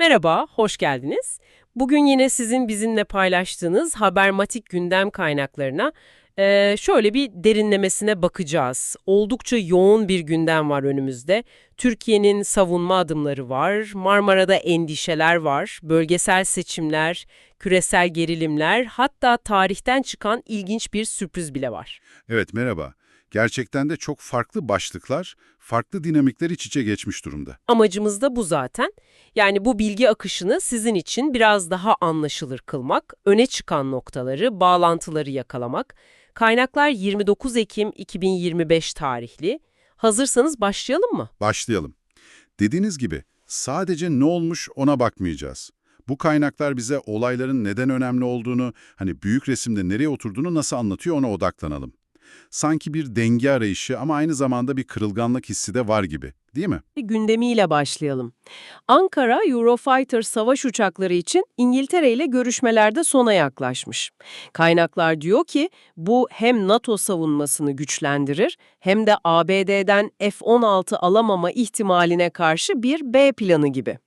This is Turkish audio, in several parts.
Merhaba, hoş geldiniz. Bugün yine sizin bizimle paylaştığınız Habermatik gündem kaynaklarına eee, şöyle bir derinlemesine bakacağız. Oldukça yoğun bir gündem var önümüzde. Türkiye'nin savunma adımları var, Marmara'da endişeler var, bölgesel seçimler, küresel gerilimler, hatta tarihten çıkan ilginç bir sürpriz bile var. Evet, merhaba. Gerçekten de çok farklı başlıklar, farklı dinamikler iç içe geçmiş durumda. Amacımız da bu zaten. Yani bu bilgi akışını sizin için biraz daha anlaşılır kılmak, öne çıkan noktaları, bağlantıları yakalamak. Kaynaklar 29 Ekim 2025 tarihli. Hazırsanız başlayalım mı? Başlayalım. Dediğiniz gibi sadece ne olmuş ona bakmayacağız. Bu kaynaklar bize olayların neden önemli olduğunu, hani büyük resimde nereye oturduğunu nasıl anlatıyor ona odaklanalım. Sanki bir denge arayışı ama aynı zamanda bir kırılganlık hissi de var gibi, değil mi? Gündemiyle başlayalım. Ankara, Eurofighter savaş uçakları için İngiltere ile görüşmelerde sona yaklaşmış. Kaynaklar diyor ki bu hem NATO savunmasını güçlendirir hem de ABD'den F-16 alamama ihtimaline karşı bir B planı gibi.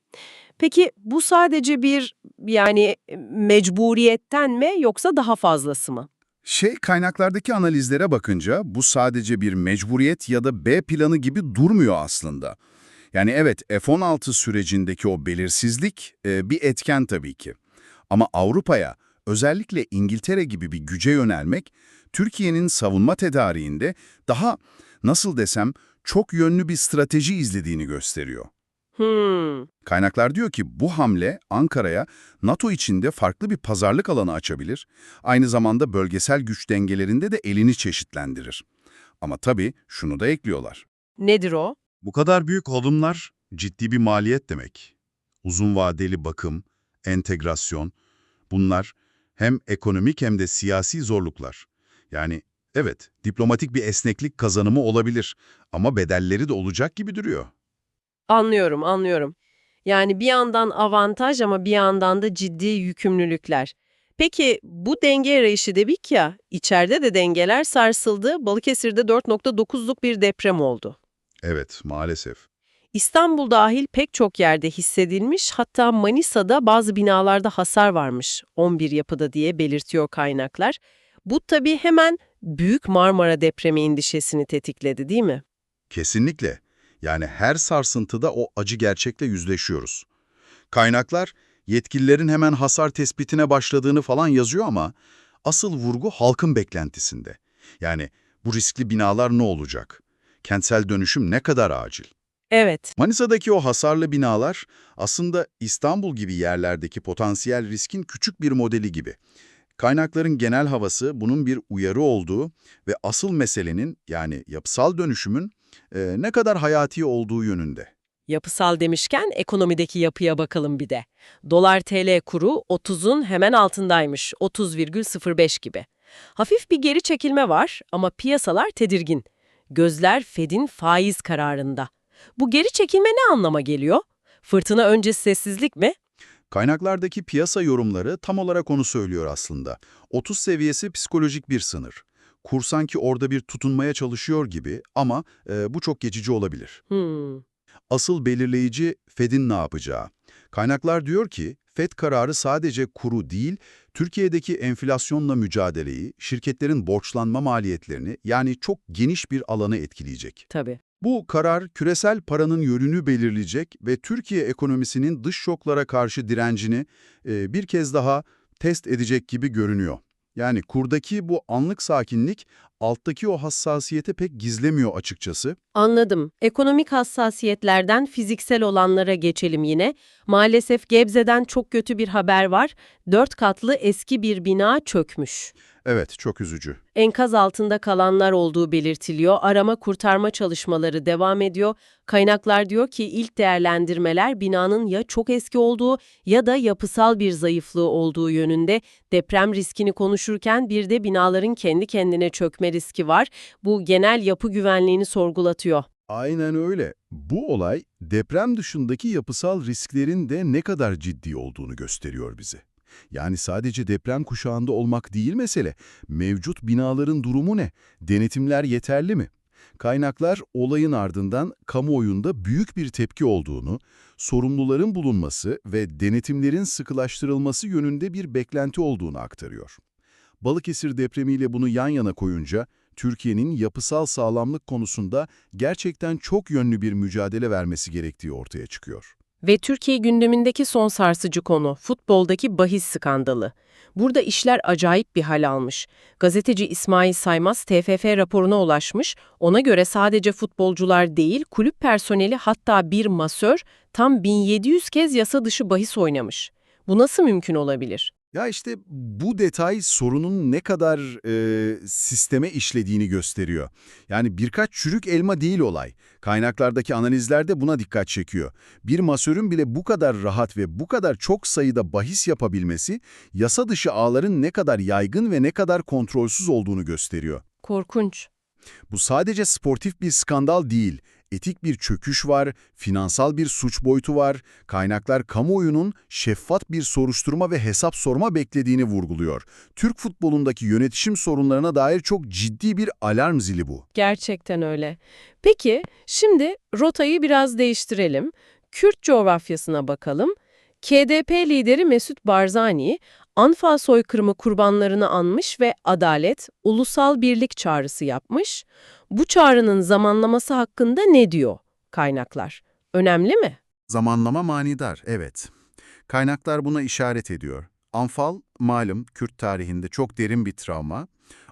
Peki bu sadece bir yani mecburiyetten mi yoksa daha fazlası mı? Şey, kaynaklardaki analizlere bakınca bu sadece bir mecburiyet ya da B planı gibi durmuyor aslında. Yani evet F-16 sürecindeki o belirsizlik e, bir etken tabii ki. Ama Avrupa'ya, özellikle İngiltere gibi bir güce yönelmek, Türkiye'nin savunma tedariğinde daha, nasıl desem, çok yönlü bir strateji izlediğini gösteriyor. Hmm, Kaynaklar diyor ki bu hamle Ankara'ya NATO içinde farklı bir pazarlık alanı açabilir, aynı zamanda bölgesel güç dengelerinde de elini çeşitlendirir. Ama tabii şunu da ekliyorlar. nedir o? Bu kadar büyük adımlar ciddi bir maliyet demek. Uzun vadeli bakım, entegrasyon, bunlar hem ekonomik hem de siyasi zorluklar. Yani evet, diplomatik bir esneklik kazanımı olabilir ama bedelleri de olacak gibi duruyor. Anlıyorum, anlıyorum. Yani bir yandan avantaj ama bir yandan da ciddi yükümlülükler. Peki bu denge arayışı dedik ya, içeride de dengeler sarsıldı. Balıkesir'de 4.9'luk bir deprem oldu. Evet, maalesef. İstanbul dahil pek çok yerde hissedilmiş, hatta Manisa'da bazı binalarda hasar varmış, 11 yapıda diye belirtiyor kaynaklar. Bu tabii hemen Büyük Marmara depremi endişesini tetikledi değil mi? Kesinlikle. Yani her sarsıntıda o acı gerçekle yüzleşiyoruz. Kaynaklar, yetkililerin hemen hasar tespitine başladığını falan yazıyor ama asıl vurgu halkın beklentisinde. Yani bu riskli binalar ne olacak? Kentsel dönüşüm ne kadar acil? Evet, Manisa'daki o hasarlı binalar aslında İstanbul gibi yerlerdeki potansiyel riskin küçük bir modeli gibi. Kaynakların genel havası bunun bir uyarı olduğu ve asıl meselenin yani yapısal dönüşümün e, ne kadar hayati olduğu yönünde. Yapısal demişken ekonomideki yapıya bakalım bir de. Dolar TL kuru 30'un hemen altındaymış, 30,05 gibi. Hafif bir geri çekilme var ama piyasalar tedirgin. Gözler Fed'in faiz kararında. Bu geri çekilme ne anlama geliyor? Fırtına öncesi sessizlik mi? Kaynaklardaki piyasa yorumları tam olarak onu söylüyor aslında. 30 seviyesi psikolojik bir sınır. Kur sanki orada bir tutunmaya çalışıyor gibi ama e, bu çok geçici olabilir. Hmm, Asıl belirleyici Fed'in ne yapacağı. Kaynaklar diyor ki, Fed kararı sadece kuru değil, Türkiye'deki enflasyonla mücadeleyi, şirketlerin borçlanma maliyetlerini yani çok geniş bir alanı etkileyecek. tabii. Bu karar küresel paranın yönünü belirleyecek ve Türkiye ekonomisinin dış şoklara karşı direncini e, bir kez daha test edecek gibi görünüyor. Yani kurdaki bu anlık sakinlik alttaki o hassasiyete pek gizlemiyor açıkçası. Anladım. Ekonomik hassasiyetlerden fiziksel olanlara geçelim yine. Maalesef Gebze'den çok kötü bir haber var. Dört katlı eski bir bina çökmüş. Evet, çok üzücü. Enkaz altında kalanlar olduğu belirtiliyor. Arama kurtarma çalışmaları devam ediyor. Kaynaklar diyor ki ilk değerlendirmeler binanın ya çok eski olduğu ya da yapısal bir zayıflığı olduğu yönünde. Deprem riskini konuşurken bir de binaların kendi kendine çökme riski var. Bu genel yapı güvenliğini sorgulatıyor. Aynen öyle. Bu olay deprem dışındaki yapısal risklerin de ne kadar ciddi olduğunu gösteriyor bize. Yani sadece deprem kuşağında olmak değil mesele. Mevcut binaların durumu ne? Denetimler yeterli mi? Kaynaklar olayın ardından kamuoyunda büyük bir tepki olduğunu, sorumluların bulunması ve denetimlerin sıkılaştırılması yönünde bir beklenti olduğunu aktarıyor. Balıkesir depremiyle bunu yan yana koyunca, Türkiye'nin yapısal sağlamlık konusunda gerçekten çok yönlü bir mücadele vermesi gerektiği ortaya çıkıyor. Ve Türkiye gündemindeki son sarsıcı konu, futboldaki bahis skandalı. Burada işler acayip bir hal almış. Gazeteci İsmail Saymaz TFF raporuna ulaşmış, ona göre sadece futbolcular değil, kulüp personeli hatta bir masör tam 1700 kez yasa dışı bahis oynamış. Bu nasıl mümkün olabilir? Ya işte bu detay sorunun ne kadar e, sisteme işlediğini gösteriyor. Yani birkaç çürük elma değil olay. Kaynaklardaki analizler de buna dikkat çekiyor. Bir masörün bile bu kadar rahat ve bu kadar çok sayıda bahis yapabilmesi, yasa dışı ağların ne kadar yaygın ve ne kadar kontrolsüz olduğunu gösteriyor. Korkunç. Bu sadece sportif bir skandal değil, etik bir çöküş var, finansal bir suç boyutu var, kaynaklar kamuoyunun şeffaf bir soruşturma ve hesap sorma beklediğini vurguluyor. Türk futbolundaki yönetişim sorunlarına dair çok ciddi bir alarm zili bu. Gerçekten öyle. Peki, şimdi rotayı biraz değiştirelim. Kürt coğrafyasına bakalım. KDP lideri Mesut Barzani, Anfa soykırımı kurbanlarını anmış ve adalet, ulusal birlik çağrısı yapmış. Bu çağrının zamanlaması hakkında ne diyor kaynaklar? Önemli mi? Zamanlama manidar, evet. Kaynaklar buna işaret ediyor. Anfal, malum Kürt tarihinde çok derin bir travma.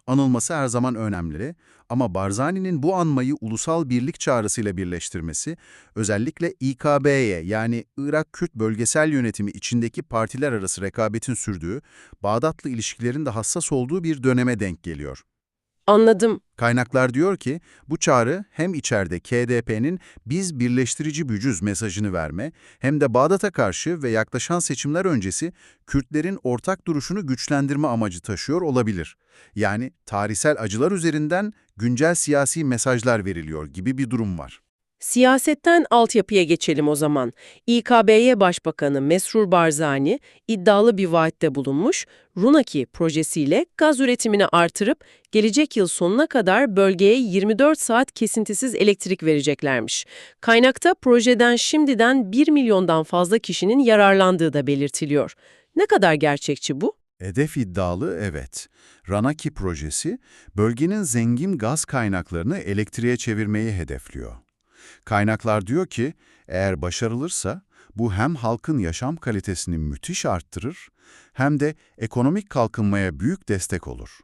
Anılması her zaman önemli ama Barzani'nin bu anmayı ulusal birlik çağrısıyla birleştirmesi, özellikle İKB'ye yani Irak Kürt Bölgesel Yönetimi içindeki partiler arası rekabetin sürdüğü, Bağdat'la ilişkilerin de hassas olduğu bir döneme denk geliyor. Anladım. Kaynaklar diyor ki bu çağrı hem içeride KDP'nin biz birleştirici gücüz mesajını verme hem de Bağdat'a karşı ve yaklaşan seçimler öncesi Kürtlerin ortak duruşunu güçlendirme amacı taşıyor olabilir. Yani tarihsel acılar üzerinden güncel siyasi mesajlar veriliyor gibi bir durum var. Siyasetten altyapıya geçelim o zaman. İKB'ye Başbakanı Mesrur Barzani iddialı bir vaatte bulunmuş, Runaki projesiyle gaz üretimini artırıp gelecek yıl sonuna kadar bölgeye 24 saat kesintisiz elektrik vereceklermiş. Kaynakta projeden şimdiden 1 milyondan fazla kişinin yararlandığı da belirtiliyor. Ne kadar gerçekçi bu? Hedef iddialı evet. Ranaki projesi bölgenin zengin gaz kaynaklarını elektriğe çevirmeyi hedefliyor. Kaynaklar diyor ki, eğer başarılırsa bu hem halkın yaşam kalitesini müthiş arttırır hem de ekonomik kalkınmaya büyük destek olur.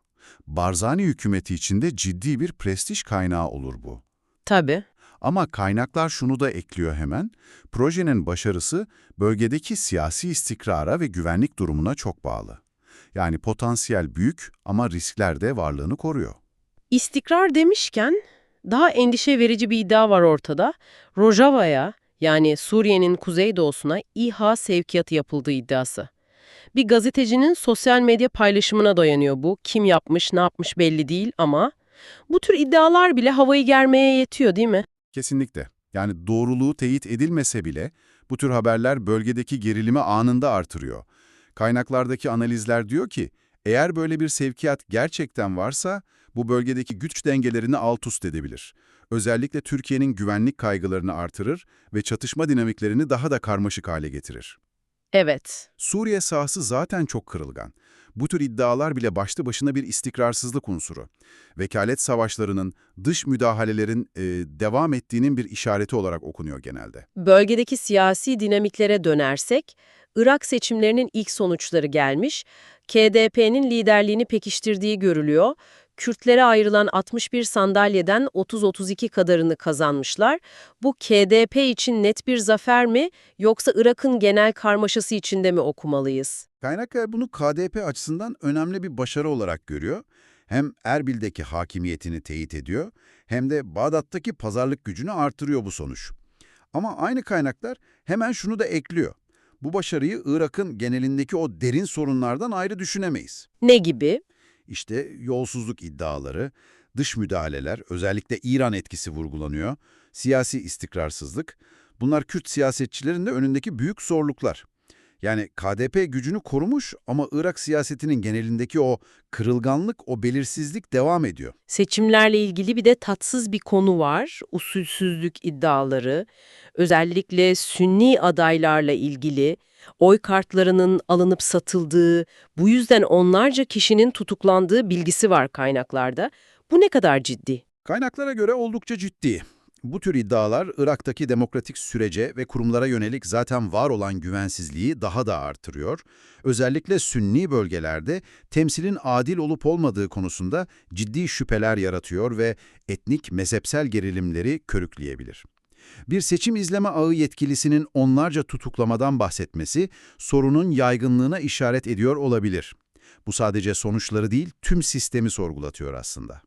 Barzani hükümeti içinde ciddi bir prestij kaynağı olur bu. Tabii. Ama kaynaklar şunu da ekliyor hemen, projenin başarısı bölgedeki siyasi istikrara ve güvenlik durumuna çok bağlı. Yani potansiyel büyük ama riskler de varlığını koruyor. İstikrar demişken daha endişe verici bir iddia var ortada. Rojava'ya yani Suriye'nin kuzeydoğusuna İHA sevkiyatı yapıldığı iddiası. Bir gazetecinin sosyal medya paylaşımına dayanıyor bu. Kim yapmış, ne yapmış belli değil ama bu tür iddialar bile havayı germeye yetiyor değil mi? Kesinlikle. Yani doğruluğu teyit edilmese bile bu tür haberler bölgedeki gerilimi anında artırıyor. Kaynaklardaki analizler diyor ki, eğer böyle bir sevkiyat gerçekten varsa bu bölgedeki güç dengelerini alt üst edebilir. Özellikle Türkiye'nin güvenlik kaygılarını artırır ve çatışma dinamiklerini daha da karmaşık hale getirir. Evet. Suriye sahası zaten çok kırılgan. Bu tür iddialar bile başlı başına bir istikrarsızlık unsuru. Vekalet savaşlarının, dış müdahalelerin e, devam ettiğinin bir işareti olarak okunuyor genelde. Bölgedeki siyasi dinamiklere dönersek, Irak seçimlerinin ilk sonuçları gelmiş, KDP'nin liderliğini pekiştirdiği görülüyor. Kürtlere ayrılan 61 sandalyeden 30-32 kadarını kazanmışlar. Bu KDP için net bir zafer mi yoksa Irak'ın genel karmaşası içinde mi okumalıyız? Kaynaklar bunu KDP açısından önemli bir başarı olarak görüyor. Hem Erbil'deki hakimiyetini teyit ediyor hem de Bağdat'taki pazarlık gücünü artırıyor bu sonuç. Ama aynı kaynaklar hemen şunu da ekliyor. Bu başarıyı Irak'ın genelindeki o derin sorunlardan ayrı düşünemeyiz. Ne gibi? İşte yolsuzluk iddiaları, dış müdahaleler, özellikle İran etkisi vurgulanıyor, siyasi istikrarsızlık. Bunlar Kürt siyasetçilerin de önündeki büyük zorluklar. Yani KDP gücünü korumuş ama Irak siyasetinin genelindeki o kırılganlık, o belirsizlik devam ediyor. Seçimlerle ilgili bir de tatsız bir konu var. Usulsüzlük iddiaları. Özellikle Sünni adaylarla ilgili oy kartlarının alınıp satıldığı, bu yüzden onlarca kişinin tutuklandığı bilgisi var kaynaklarda. Bu ne kadar ciddi? Kaynaklara göre oldukça ciddi. Bu tür iddialar Irak'taki demokratik sürece ve kurumlara yönelik zaten var olan güvensizliği daha da artırıyor. Özellikle Sünni bölgelerde temsilin adil olup olmadığı konusunda ciddi şüpheler yaratıyor ve etnik mezhepsel gerilimleri körükleyebilir. Bir seçim izleme ağı yetkilisinin onlarca tutuklamadan bahsetmesi sorunun yaygınlığına işaret ediyor olabilir. Bu sadece sonuçları değil, tüm sistemi sorgulatıyor aslında.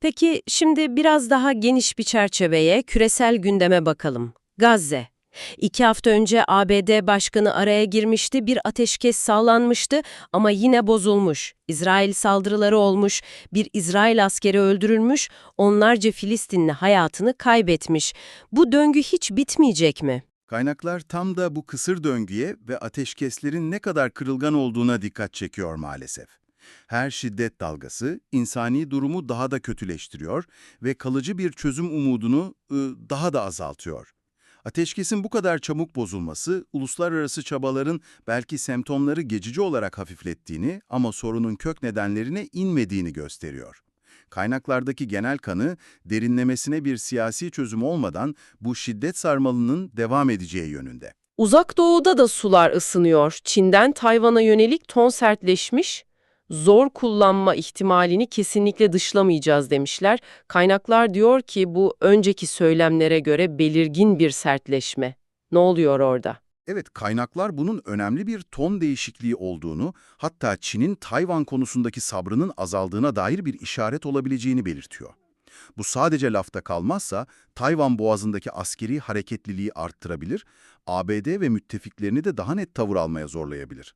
Peki şimdi biraz daha geniş bir çerçeveye, küresel gündeme bakalım. Gazze. İki hafta önce ABD Başkanı araya girmişti, bir ateşkes sağlanmıştı ama yine bozulmuş. İsrail saldırıları olmuş, bir İsrail askeri öldürülmüş, onlarca Filistinli hayatını kaybetmiş. Bu döngü hiç bitmeyecek mi? Kaynaklar tam da bu kısır döngüye ve ateşkeslerin ne kadar kırılgan olduğuna dikkat çekiyor maalesef. Her şiddet dalgası insani durumu daha da kötüleştiriyor ve kalıcı bir çözüm umudunu ı, daha da azaltıyor. Ateşkesin bu kadar çabuk bozulması, uluslararası çabaların belki semptomları geçici olarak hafiflettiğini ama sorunun kök nedenlerine inmediğini gösteriyor. Kaynaklardaki genel kanı, derinlemesine bir siyasi çözüm olmadan bu şiddet sarmalının devam edeceği yönünde. Uzak Doğu'da da sular ısınıyor. Çin'den Tayvan'a yönelik ton sertleşmiş, zor kullanma ihtimalini kesinlikle dışlamayacağız demişler. Kaynaklar diyor ki bu önceki söylemlere göre belirgin bir sertleşme. Ne oluyor orada? Evet, kaynaklar bunun önemli bir ton değişikliği olduğunu, hatta Çin'in Tayvan konusundaki sabrının azaldığına dair bir işaret olabileceğini belirtiyor. Bu sadece lafta kalmazsa, Tayvan boğazındaki askeri hareketliliği arttırabilir, ABD ve müttefiklerini de daha net tavır almaya zorlayabilir.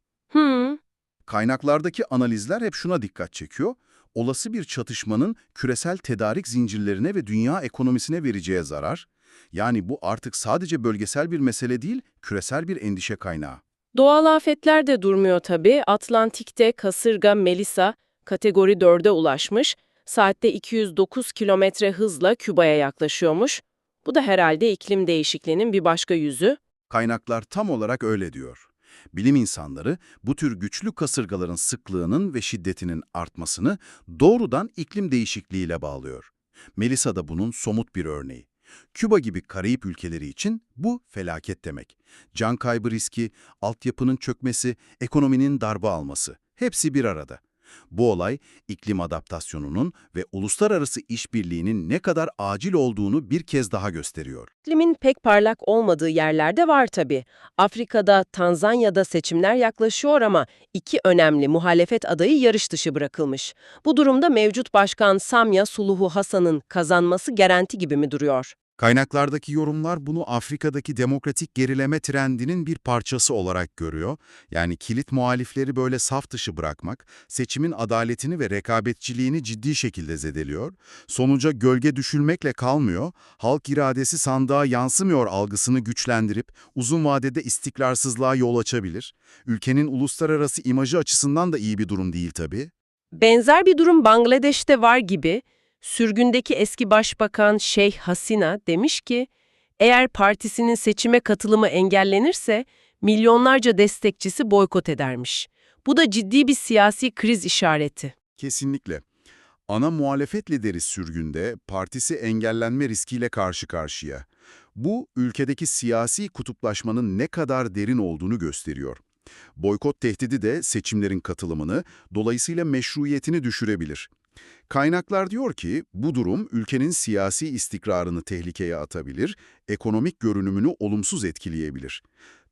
Kaynaklardaki analizler hep şuna dikkat çekiyor, olası bir çatışmanın küresel tedarik zincirlerine ve dünya ekonomisine vereceği zarar, yani bu artık sadece bölgesel bir mesele değil, küresel bir endişe kaynağı. Doğal afetler de durmuyor tabii. Atlantik'te kasırga Melissa kategori 4'e ulaşmış. Saatte 209 kilometre hızla Küba'ya yaklaşıyormuş. Bu da herhalde iklim değişikliğinin bir başka yüzü. Kaynaklar tam olarak öyle diyor. Bilim insanları bu tür güçlü kasırgaların sıklığının ve şiddetinin artmasını doğrudan iklim değişikliğiyle bağlıyor. Melissa da bunun somut bir örneği. Küba gibi Karayip ülkeleri için bu felaket demek. Can kaybı riski, altyapının çökmesi, ekonominin darbe alması hepsi bir arada. Bu olay iklim adaptasyonunun ve uluslararası işbirliğinin ne kadar acil olduğunu bir kez daha gösteriyor. İklimin pek parlak olmadığı yerlerde var tabii. Afrika'da, Tanzanya'da seçimler yaklaşıyor ama iki önemli muhalefet adayı yarış dışı bırakılmış. Bu durumda mevcut başkan Samya Suluhu Hasan'ın kazanması garanti gibi mi duruyor? Kaynaklardaki yorumlar bunu Afrika'daki demokratik gerileme trendinin bir parçası olarak görüyor. Yani kilit muhalifleri böyle saf dışı bırakmak, seçimin adaletini ve rekabetçiliğini ciddi şekilde zedeliyor. Sonuca gölge düşülmekle kalmıyor, halk iradesi sandığa yansımıyor algısını güçlendirip uzun vadede istikrarsızlığa yol açabilir. Ülkenin uluslararası imajı açısından da iyi bir durum değil tabii. Benzer bir durum Bangladeş'te var gibi. Sürgündeki eski başbakan Şeyh Hasina demiş ki, eğer partisinin seçime katılımı engellenirse milyonlarca destekçisi boykot edermiş. Bu da ciddi bir siyasi kriz işareti. Kesinlikle. Ana muhalefet lideri sürgünde partisi engellenme riskiyle karşı karşıya. Bu, ülkedeki siyasi kutuplaşmanın ne kadar derin olduğunu gösteriyor. Boykot tehdidi de seçimlerin katılımını, dolayısıyla meşruiyetini düşürebilir. Kaynaklar diyor ki, bu durum ülkenin siyasi istikrarını tehlikeye atabilir, ekonomik görünümünü olumsuz etkileyebilir.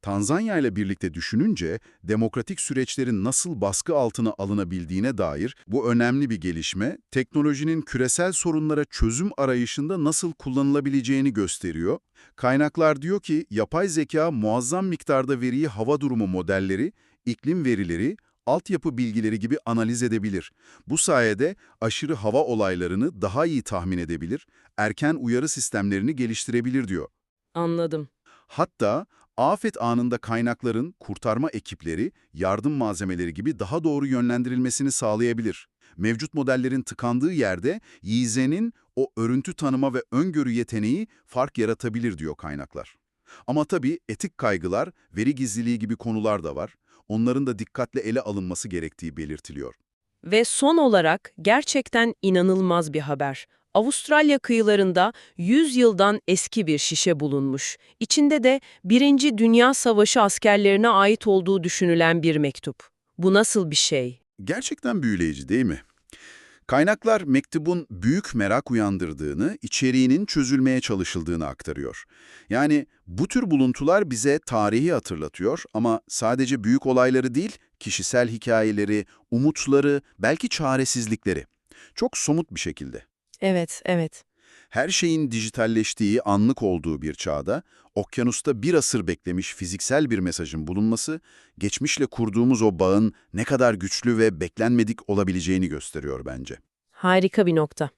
Tanzanya ile birlikte düşününce demokratik süreçlerin nasıl baskı altına alınabildiğine dair bu önemli bir gelişme, teknolojinin küresel sorunlara çözüm arayışında nasıl kullanılabileceğini gösteriyor. Kaynaklar diyor ki yapay zeka muazzam miktarda veriyi hava durumu modelleri, iklim verileri, altyapı bilgileri gibi analiz edebilir. Bu sayede aşırı hava olaylarını daha iyi tahmin edebilir, erken uyarı sistemlerini geliştirebilir diyor. Anladım. Hatta afet anında kaynakların, kurtarma ekipleri, yardım malzemeleri gibi daha doğru yönlendirilmesini sağlayabilir. Mevcut modellerin tıkandığı yerde YİZE'nin o örüntü tanıma ve öngörü yeteneği fark yaratabilir diyor kaynaklar. Ama tabii etik kaygılar, veri gizliliği gibi konular da var. Onların da dikkatle ele alınması gerektiği belirtiliyor. Ve son olarak gerçekten inanılmaz bir haber. Avustralya kıyılarında 100 yıldan eski bir şişe bulunmuş. İçinde de Birinci Dünya Savaşı askerlerine ait olduğu düşünülen bir mektup. Bu nasıl bir şey? Gerçekten büyüleyici değil mi? Kaynaklar mektubun büyük merak uyandırdığını, içeriğinin çözülmeye çalışıldığını aktarıyor. Yani bu tür buluntular bize tarihi hatırlatıyor ama sadece büyük olayları değil, kişisel hikayeleri, umutları, belki çaresizlikleri. Çok somut bir şekilde. Evet, evet. Her şeyin dijitalleştiği, anlık olduğu bir çağda, okyanusta bir asır beklemiş fiziksel bir mesajın bulunması, geçmişle kurduğumuz o bağın ne kadar güçlü ve beklenmedik olabileceğini gösteriyor bence. Harika bir nokta.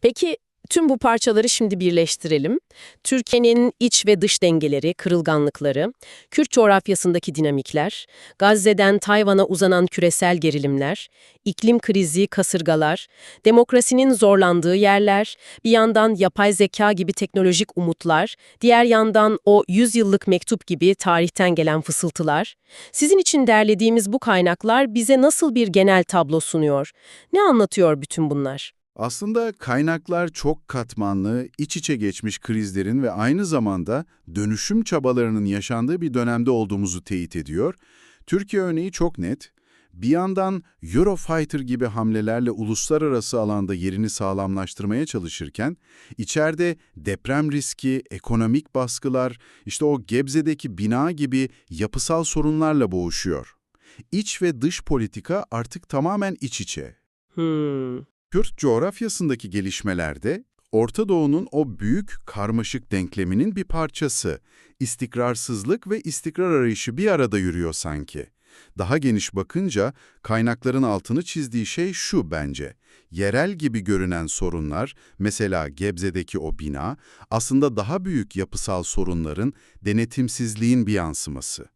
Peki tüm bu parçaları şimdi birleştirelim. Türkiye'nin iç ve dış dengeleri, kırılganlıkları, Kürt coğrafyasındaki dinamikler, Gazze'den Tayvan'a uzanan küresel gerilimler, iklim krizi, kasırgalar, demokrasinin zorlandığı yerler, bir yandan yapay zeka gibi teknolojik umutlar, diğer yandan o 100 yıllık mektup gibi tarihten gelen fısıltılar. Sizin için derlediğimiz bu kaynaklar bize nasıl bir genel tablo sunuyor? Ne anlatıyor bütün bunlar? Aslında kaynaklar çok katmanlı, iç içe geçmiş krizlerin ve aynı zamanda dönüşüm çabalarının yaşandığı bir dönemde olduğumuzu teyit ediyor. Türkiye örneği çok net. Bir yandan Eurofighter gibi hamlelerle uluslararası alanda yerini sağlamlaştırmaya çalışırken, içeride deprem riski, ekonomik baskılar, işte o Gebze'deki bina gibi yapısal sorunlarla boğuşuyor. İç ve dış politika artık tamamen iç içe. Hmm. Kürt coğrafyasındaki gelişmelerde Orta Doğu'nun o büyük karmaşık denkleminin bir parçası. İstikrarsızlık ve istikrar arayışı bir arada yürüyor sanki. Daha geniş bakınca kaynakların altını çizdiği şey şu bence. Yerel gibi görünen sorunlar, mesela Gebze'deki o bina, aslında daha büyük yapısal sorunların, denetimsizliğin bir yansıması.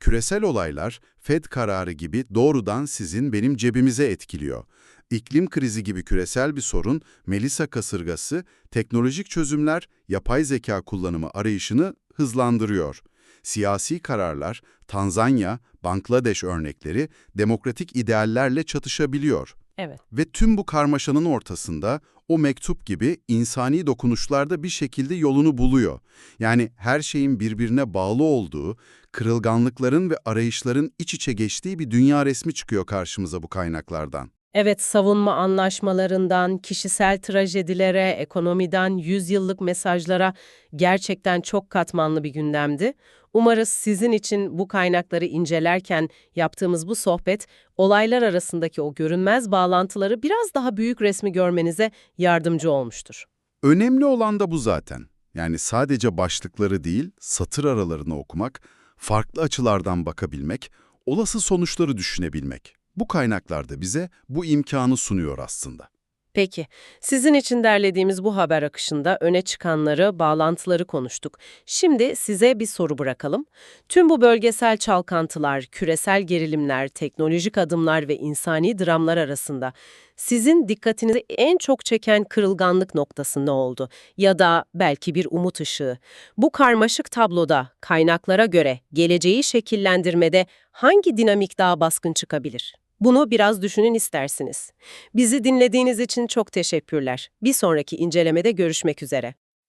Küresel olaylar, Fed kararı gibi doğrudan sizin benim cebimize etkiliyor. İklim krizi gibi küresel bir sorun, Melisa kasırgası, teknolojik çözümler, yapay zeka kullanımı arayışını hızlandırıyor. Siyasi kararlar, Tanzanya, Bangladeş örnekleri demokratik ideallerle çatışabiliyor. Evet. Ve tüm bu karmaşanın ortasında o mektup gibi insani dokunuşlarda bir şekilde yolunu buluyor. Yani her şeyin birbirine bağlı olduğu, kırılganlıkların ve arayışların iç içe geçtiği bir dünya resmi çıkıyor karşımıza bu kaynaklardan. Evet, savunma anlaşmalarından, kişisel trajedilere, ekonomiden, yüzyıllık mesajlara gerçekten çok katmanlı bir gündemdi. Umarız sizin için bu kaynakları incelerken yaptığımız bu sohbet, olaylar arasındaki o görünmez bağlantıları biraz daha büyük resmi görmenize yardımcı olmuştur. Önemli olan da bu zaten. Yani sadece başlıkları değil, satır aralarını okumak, farklı açılardan bakabilmek, olası sonuçları düşünebilmek. Bu kaynaklarda bize bu imkanı sunuyor aslında. Peki, sizin için derlediğimiz bu haber akışında öne çıkanları, bağlantıları konuştuk. Şimdi size bir soru bırakalım. Tüm bu bölgesel çalkantılar, küresel gerilimler, teknolojik adımlar ve insani dramlar arasında sizin dikkatinizi en çok çeken kırılganlık noktası ne oldu? Ya da belki bir umut ışığı. Bu karmaşık tabloda kaynaklara göre geleceği şekillendirmede hangi dinamik daha baskın çıkabilir? Bunu biraz düşünün istersiniz. Bizi dinlediğiniz için çok teşekkürler. Bir sonraki incelemede görüşmek üzere.